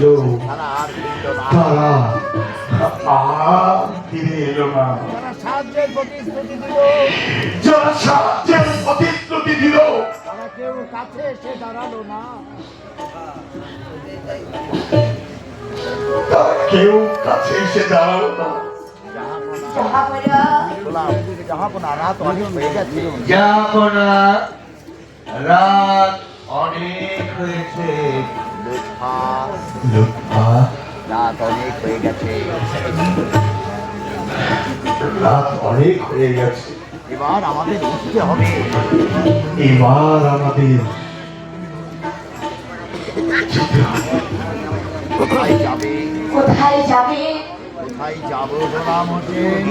ছিল তারা আর ফিরে এলো না যারা সাহায্যের প্রতিশ্রুতি দিল। তারা কেউ কাছে এসে দাঁড়াল না। তারা কেউ কাছে এসে দাঁড়াল না। রাত অনেক হয়েছে লুৎফা লুৎফা, রাত অনেক হয়ে গেছে রাত অনেক হয়ে গেছে এবার আমাদের উঠতে হবে এবার আমাদের কোথায় যাবে কোথায় যাবে কোথায় যাব গোলাম হোসেন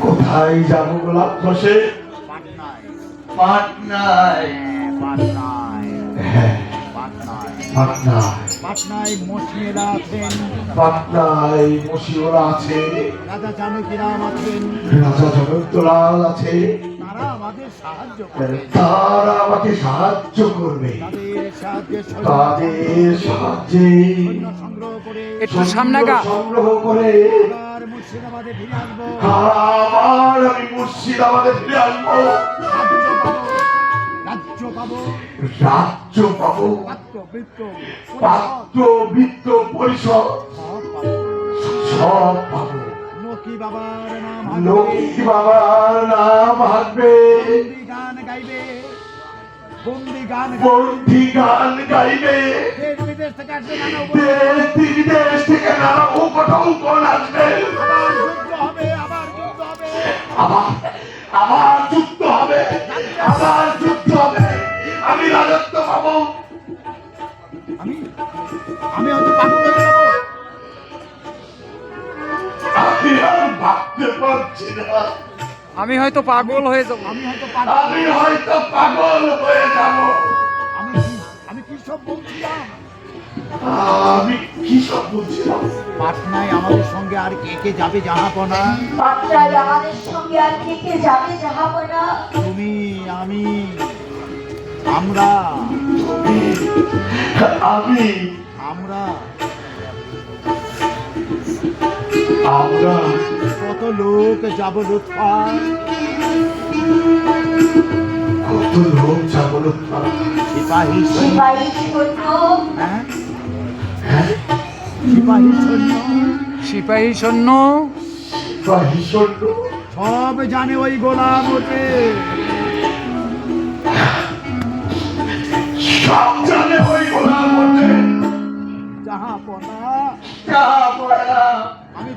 কোথায় যাব গোলাপ বসে পাটনায়। পাটনায়। পাটনায়। পাটনায় পাটনায় আছেন। পাটনায় আছে। রাজা জানকীরাম আছেন। রাজা জগন্তলাল আছে। তারা আমাদের সাহায্য করবে। তারা আমাকে সাহায্য করবে। তাদের সাহায্যে একটু সামনে গা। সংগ্রহ করে আবার আমি মুর্শিদাবাদে ফিরে আসব। রাজ্য পাবো। পাত্র বৃত্ত পরিষদ। সব পাবো। লক্ষ্মী বাবার নাম হাঁটবে। বন্দি গান গাইবে। দেশ বিদেশ থেকে নানা নানা উপটঙ্ক আসবে? আবার যুদ্ধ হবে আবার যুদ্ধ হবে। আবার আমি হয়তো পাগল হয়ে যাব। আমি আর ভাবতে পারছি না। আমি হয়তো পাগল হয়ে যাব। আমি হয়তো আমি হয়তো পাগল হয়ে যাব। আমি কি আমি কি সব বলছিলাম? আমি কি সব বলছিলাম? পাটনায় আমাদের সঙ্গে আর কে কে যাবে জাহাপনা? পাটনায় আমাদের সঙ্গে আর কে কে যাবে জাহাপনা? তুমি আমি আমরা। আমি আমরা। আমরা। কত লোক যাব লুৎফা কত লোক যাব না সিপাহী সৈন্য। সিপাহী সৈন্য। হ্যাঁ? সিপাহী সৈন্য। সিপাহী সৈন্য। সব জানে ওই গোলাম ওতে।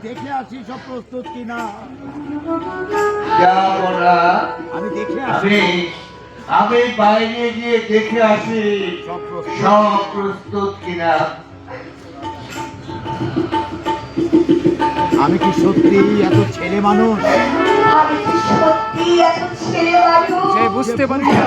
দেখে আসি সব প্রস্তুত কিনা? আমি দেখে আসি। আমি বাইরে গিয়ে দেখে আসি। সব প্রস্তুত। কিনা? আমি কি সত্যি এত ছেলে মানুষ? আমি কি সত্যি এত ছেলে মানুষ? বুঝতে পারি না।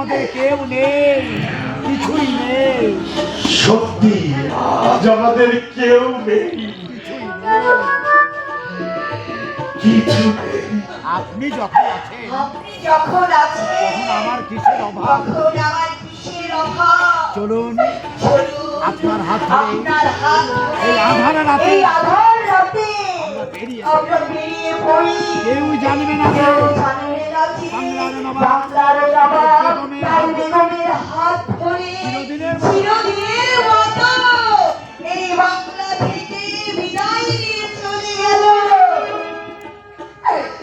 আমাদের কেউ নেই কিছুই নেই। সত্যি আজ আমাদের কেউ নেই। কিছুই নেই। কিছু নেই। আপনি যখন আছেন আপনি যখন আছেন তখন আমার কিসের অভাব? তখন আমার কিসের অভাব? চলুন আপনার হাত ধরে আপনার হাত ধরে এই আধার রাতে এই আধার রাতে আমরা বেরিয়ে পড়ি। কেউ জানবে না কেউ জানবে না যে বাংলার নবাব, বেগমের হাত ধরে চিরদিনের